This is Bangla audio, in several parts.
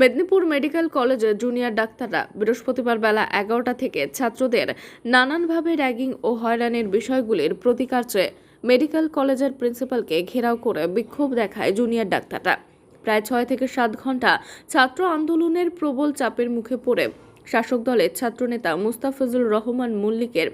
মেদিনীপুর মেডিকেল কলেজের জুনিয়র ডাক্তাররা বৃহস্পতিবার বেলা এগারোটা থেকে ছাত্রদের নানানভাবে র্যাগিং ও হয়রানির বিষয়গুলির প্রতিকার চেয়ে মেডিকেল কলেজের প্রিন্সিপালকে ঘেরাও করে বিক্ষোভ দেখায় জুনিয়র ডাক্তাররা। প্রায় ছয় থেকে সাত ঘণ্টা ছাত্র আন্দোলনের প্রবল চাপের মুখে পড়ে শাসক দলের ছাত্রনেতা মুস্তাফিজুর রহমান মল্লিকের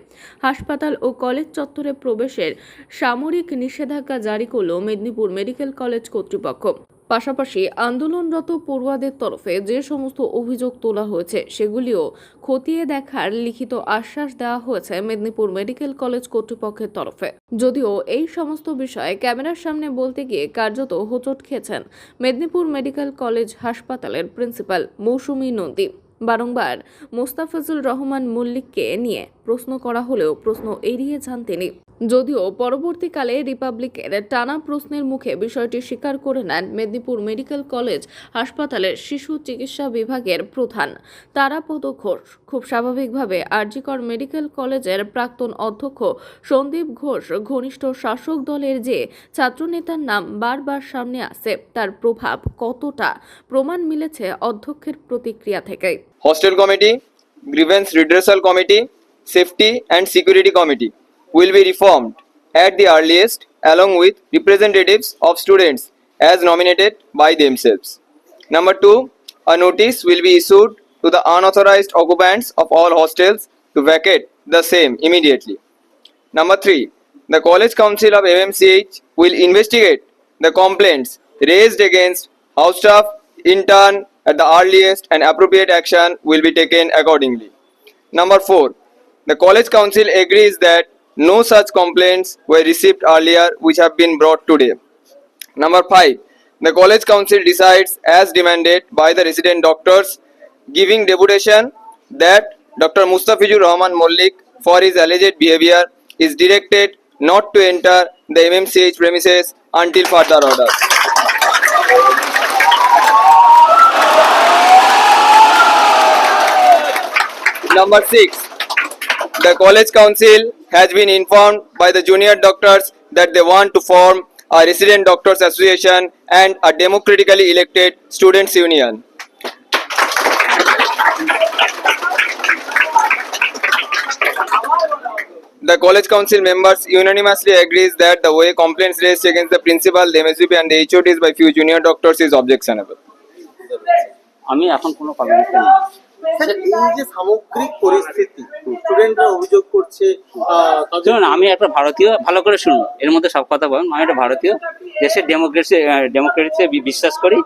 হাসপাতাল ও কলেজ চত্বরে প্রবেশের সামরিক নিষেধাজ্ঞা জারি করল মেদিনীপুর মেডিকেল কলেজ কর্তৃপক্ষ। পাশাপাশি আন্দোলনরত পড়ুয়াদের তরফে যে সমস্ত অভিযোগ তোলা হয়েছে, সেগুলিও খতিয়ে দেখার লিখিত আশ্বাস দেওয়া হয়েছে মেদিনীপুর মেডিকেল কলেজ কর্তৃপক্ষের তরফে। যদিও এই সমস্ত বিষয়ে ক্যামেরার সামনে বলতে গিয়ে কার্যত হোঁচট খেয়েছেন মেদিনীপুর মেডিকেল কলেজ হাসপাতালের প্রিন্সিপাল মৌসুমী নন্দী। বারংবার মোস্তাফিজুর রহমান মল্লিককে নিয়ে প্রশ্ন করা হলেও প্রশ্ন এড়িয়ে যান তিনি। যদিও পরবর্তীকালে রিপাবলিকের টানা প্রশ্নের মুখে বিষয়টি স্বীকার করে নেন মেদিনীপুর মেডিকেল কলেজ হাসপাতালের শিশু চিকিৎসা বিভাগের প্রধান তারাপদ ঘোষ। খুব স্বাভাবিকভাবে আরজিকর মেডিকেল কলেজের প্রাক্তন অধ্যক্ষ সন্দীপ ঘোষ ঘনিষ্ঠ শাসক দলের যে ছাত্রনেতার নাম বারবার সামনে আসে তার প্রভাব কতটা? প্রমাণ মিলেছে অধ্যক্ষের প্রতিক্রিয়া থেকেই hostel committee, grievance redressal committee, safety and security committee will be reformed at the earliest along with representatives of students as nominated by themselves. Number two, a notice will be issued to the unauthorized occupants of all hostels to vacate the same immediately. Number three, the College Council of MMCH will investigate the complaints raised against house staff, intern at the earliest and appropriate action will be taken accordingly. Number four, the College Council agrees that no such complaints were received earlier which have been brought today. Number five, the College Council decides as demanded by the resident doctors, giving deputation that Dr. Mustafizur Rahman Mollik for his alleged behavior is directed not to enter the MMCH premises until further orders. Number six, the college council has been informed by the junior doctors that they want to form a resident doctors association and a democratically elected students union. The college council members unanimously agrees that the way complaints raised against the principal, the MSVP and the HODs by few junior doctors is objectionable. এই যে সামগ্রিক পরিস্থিতি স্টুডেন্টরা অভিযোগ করছে শুনুন আমি একটা ভারতীয় ভালো করে শুনুন এর মধ্যে সব কথা বলুন আমি একটা ভারতীয় দেশের ডেমোক্রেসি ডেমোক্রেসিতে বিশ্বাস করি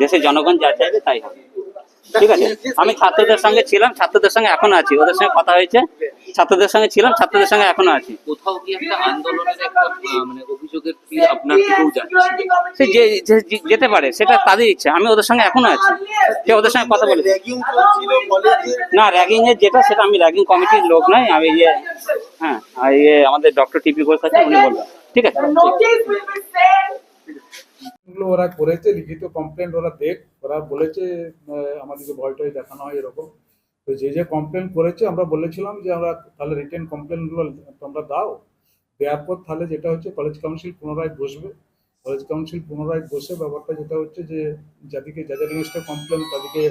দেশের জনগণ যা চাইবে তাই হবে। ঠিক আছে? আমি ছাত্রদের সঙ্গে ছিলাম ছাত্রদের সঙ্গে এখনও আছি। ওদের সঙ্গে কথা হয়েছে। ছাত্রদের সঙ্গে ছিলাম ছাত্রদের সঙ্গে এখনও আছি। কোথাও কি একটা আন্দোলনের একটা মানে অভিযোগের ফির আপনার সে যে যে- যে- যেতে পারে সেটা তাদের ইচ্ছা। আমি ওদের সঙ্গে এখনও আছি। সে ওদের সঙ্গে কথা বলেছি। না র্যাগিং এর যেটা সেটা আমি র্যাগিং কমিটির লোক নয়। আমি ইয়ে হ্যাঁ আর ইয়ে আমাদের ডক্টর টিপি ঘোষ আছে উনি বলবেন। ঠিক আছে? গুলো ওরা করেছে, লিখিত কমপ্লেন ওরা দেখ, ওরা বলেছে আমাদেরকে ভয় টয় দেখানো হয় এরকম। তো যে যে কমপ্লেন করেছে, আমরা বলেছিলাম যে আমরা তাহলে রিটেন কমপ্লেনগুলো তোমরা দাও। দেওয়ার পর তাহলে যেটা হচ্ছে কলেজ কাউন্সিল পুনরায় বসবে। কলেজ কাউন্সিল পুনরায় বসে ব্যাপারটা যেটা হচ্ছে যে, যাদেরকে, যাদের এগেনস্টে কমপ্লেন তাদেরকে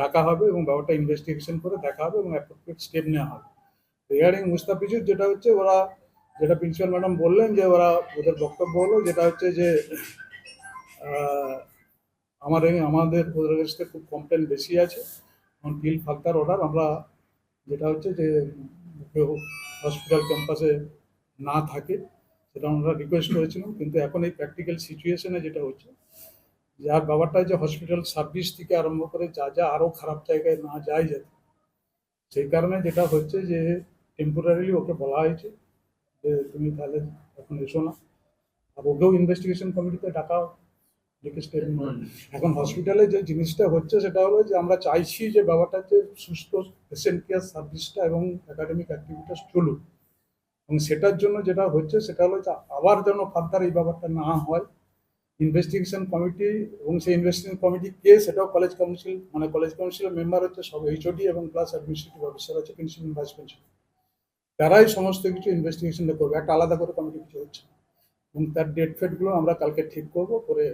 ডাকা হবে এবং ব্যাপারটা ইনভেস্টিগেশন করে দেখা হবে এবং অ্যাপ্রোপ্রিয়েট স্টেপ নেওয়া হবে। রিগার্ডিং মুস্তাফিজুর, যেটা হচ্ছে ওরা, যেটা প্রিন্সিপাল ম্যাডাম বললেন যে ওরা ওদের বক্তব্য হলো, যেটা হচ্ছে যে এই- আমাদের ওদের খুব কমপ্লেন বেশি আছে। টিল ফার্দার অর্ডার আমরা যেটা হচ্ছে যে কেউ হসপিটাল ক্যাম্পাসে না থাকে, সেটা আমরা রিকোয়েস্ট করেছিলাম। কিন্তু এখন এই প্র্যাকটিক্যাল সিচুয়েশনে যেটা হচ্ছে যার ব্যাপারটা যে হসপিটাল সার্ভিস থেকে আরম্ভ করে যা যা আরও খারাপ জায়গায় না যায় যাতে, সেই কারণে যেটা হচ্ছে যে টেম্পোরারিলি ওকে বলা হয়েছে যে, তুমি তাহলে এখন এসো না। আর ওকেও ইনভেস্টিগেশন কমিটিতে ডাকাও এখন হসপিটালে যে জিনিসটা হচ্ছে সেটা হলো যে আমরা চাইছি যে ব্যাপারটা যে সুস্থ পেশেন্ট কেয়ার সার্ভিসটা এবং একাডেমিক অ্যাক্টিভিটিস চলুক। এবং সেটার জন্য যেটা হচ্ছে সেটা হলো আবার যেন ফার্দার এই ব্যাপারটা না হয়। ইনভেস্টিগেশন কমিটি এবং সেই ইনভেস্টিগেশন কমিটি কে সেটাও কলেজ কাউন্সিল মানে কলেজ কাউন্সিলের মেম্বার হচ্ছে সব এইচওডি এবং প্লাস অ্যাডমিনিস্ট্রেটিভ অফিসার আছে প্রিন্সিপাল ভাইস প্রিন্সিপাল তারাই সমস্ত কিছু ইনভেস্টিগেশনটা করবে। একটা আলাদা করে কমিটি কিছু হচ্ছে এবং তার ডেট ফেটগুলো আমরা কালকে ঠিক করব, করে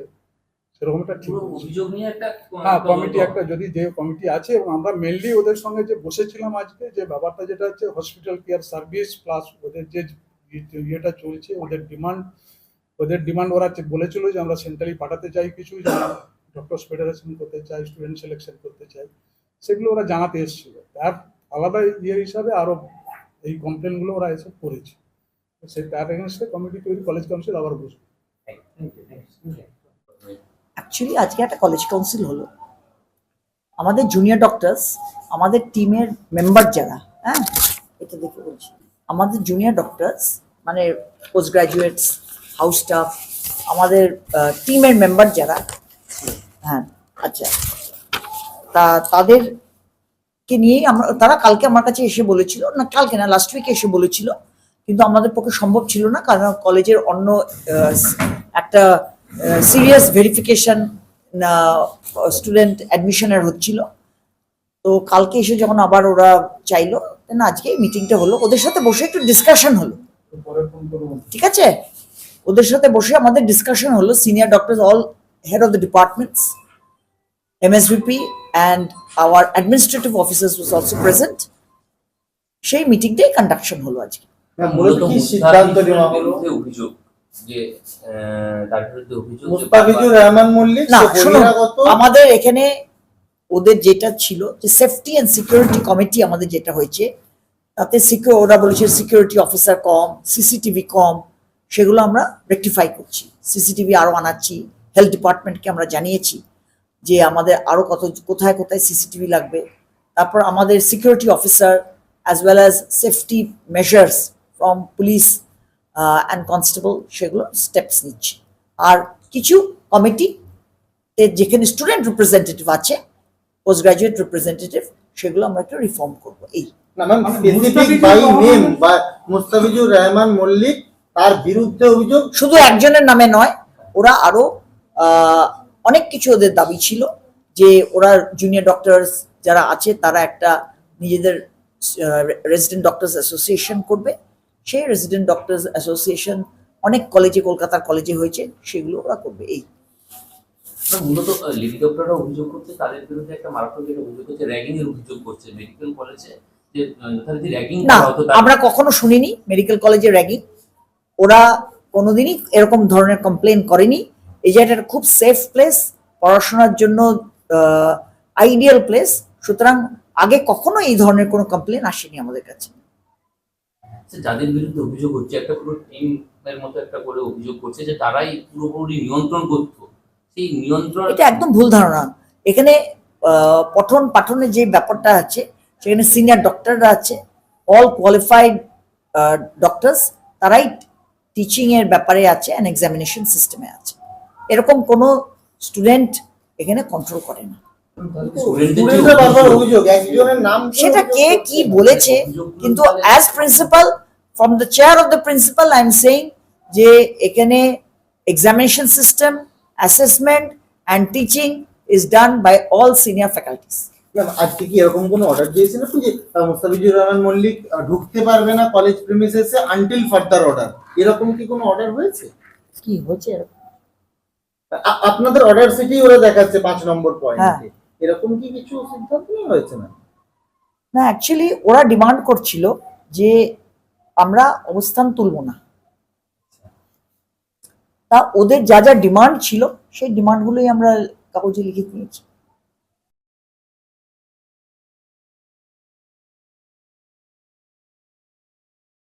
সেরকম একটা ঠিক পুরো অভিযোগ নিয়ে একটা হ্যাঁ কমিটি একটা যদি যে কমিটি আছে এবং আমরা মেনলি ওদের সঙ্গে যে বসেছিলাম আজকে যে ব্যাপারটা যেটা হচ্ছে হসপিটাল কেয়ার সার্ভিস প্লাস ওদের যে ইয়েটা চলছে ওদের ডিমান্ড ওদের ডিমান্ড ওরা বলেছিল যে আমরা সেন্ট্রালি পাঠাতে চাই কিছু ডক্টরস ফেডারেশন করতে চাই স্টুডেন্ট সিলেকশন করতে চাই সেগুলো ওরা জানাতে এসেছিল। তার আলাদা ইয়ে হিসাবে আরও এই কমপ্লেনগুলো ওরা এসে করেছে। সেই তার এগেনস্টে কমিটি তৈরি কলেজ কাউন্সিল আবার বসবে। অ্যাকচুয়ালি আজকে একটা কলেজ কাউন্সিল হলো। আমাদের জুনিয়র ডক্টরস আমাদের টিমের মেম্বার যারা হ্যাঁ এটা দেখে বলছি। আমাদের জুনিয়র ডক্টরস মানে পোস্ট গ্রাজুয়েটস হাউস স্টাফ আমাদের টিমের মেম্বার যারা হ্যাঁ আচ্ছা। তা তাদেরকে নিয়েই আমরা, তারা কালকে আমার কাছে এসে বলেছিল, না, কালকে না লাস্ট উইকে এসে বলেছিল, কিন্তু আমাদের পক্ষে সম্ভব ছিল না, কারণ কলেজের অন্য একটা সিরিয়াস ভেরিফিকেশন স্টুডেন্ট অ্যাডমিশনের হচ্ছিল। তো কালকে এসে যখন আবার ওরা চাইলো না আজকে মিটিংটা হলো। ওদের সাথে বসে একটু ডিসকাশন হলো। ঠিক আছে? ওদের সাথে বসে আমাদের ডিসকাশন হলো। Senior doctor all head of the departments MSVP and our administrative officers was also present সেই মিটিংটাই কন্ডাকশন হলো আজকে। যে তার বিরুদ্ধে অভিযোগ মুস্তাফিজুর রহমান মল্লিক না আমাদের এখানে ওদের যেটা ছিল যে সেফটি অ্যান্ড সিকিউরিটি কমিটি আমাদের যেটা হয়েছে তাতে সিকিউর ওরা বলেছে সিকিউরিটি অফিসার কম সিসিটিভি কম সেগুলো আমরা রেকটিফাই করছি। সিসিটিভি আরও আনাচ্ছি হেলথ ডিপার্টমেন্টকে আমরা জানিয়েছি যে আমাদের আরও কত কোথায় কোথায় সিসিটিভি লাগবে। তারপর আমাদের security officer as well as safety measures from police and constable সেগুলো স্টেপস নিচ্ছে। আর কিছু কমিটি যেখানে স্টুডেন্ট রিপ্রেজেন্টেটিভ আছে পোস্ট গ্রাজুয়েট রিপ্রেজেন্টেটিভ সেগুলো আমরা একটু রিফর্ম করব। এই। না ম্যাম স্পেসিফিক বাই নেম বা মুস্তাফিজুর রহমান মল্লিক তার বিরুদ্ধে অভিযোগ? শুধু একজনের নামে নয় ওরা আরও আহ, অনেক কিছু ওদের দাবি ছিল যে ওরা জুনিয়র ডক্টরস যারা আছে তারা একটা নিজেদের রেসিডেন্ট ডক্টরস অ্যাসোসিয়েশন করবে। সেই রেসিডেন্ট ডক্টরস অ্যাসোসিয়েশন অনেক কলেজে কলকাতার কলেজে হয়েছে সেগুলো ওরা করবে এই। না, মূলত আহ, ডক্টররা অভিযোগ করছে তাদের বিরুদ্ধে একটা মারাত্মক একটা অভিযোগ করছে র্যাগিং এর অভিযোগ করছে মেডিকেল কলেজে যে আহ, যথারীতি র্যাগিং না করা হতো তার- আমরা কখনো শুনিনি মেডিকেল কলেজে র্যাগিং ওরা কোনোদিনই এরকম ধরনের কমপ্লেন করেনি। এই জায়গাটা খুব সেফ প্লেস পড়াশোনার জন্য আইডিয়াল প্লেস সুতরাং আগে কখনো এই ধরনের কোনো কমপ্লেন আসেনি আমাদের কাছে। যাদের বিরুদ্ধে অভিযোগ হচ্ছে, একটা পুরো টিম এর মতো একটা করে অভিযোগ করছে যে তারাই পুরোপুরি নিয়ন্ত্রণ করতো। সেই নিয়ন্ত্রণ এটা একদম ভুল ধারণা। এখানে পঠন পাঠনের যে ব্যাপারটা আছে, সেখানে সিনিয়র ডক্টররা আছে অল কোয়ালিফাইড ডক্টরস তারাই টিচিং এর ব্যাপারে আছে অ্যান্ড এক্সামিনেশন সিস্টেমে আছে। এরকম কোনো স্টুডেন্ট এখানে কন্ট্রোল করে না। সেটা কে কি বলেছে কিন্তু as principal from the chair of the principal I am saying যে এখানে examination system assessment and teaching is done by all senior faculties আজকে কি এরকম কোনো অর্ডার দিয়েছেন আপনি যে মুস্তাফিজুর রহমান মল্লিক ঢুকতে পারবে না কলেজ প্রিমিসেসে আনটিল ফার্দার অর্ডার এরকম কি কোনো অর্ডার হয়েছে? কি? আ- আপনাদের অর্ডার সিটি ওরা দেখাচ্ছে পাঁচ নম্বর। পয়েন্টে এরকম কি কিছু সিদ্ধান্ত নেওয়া হয়েছে না? না অ্যাকচুয়ালি ওরা ডিমান্ড করছিল যে আমরা অবস্থান তুলব না। তা ওদের যা যা ডিমান্ড ছিল, সেই ডিমান্ডগুলোই আমরা কাগজে লিখে দিয়েছি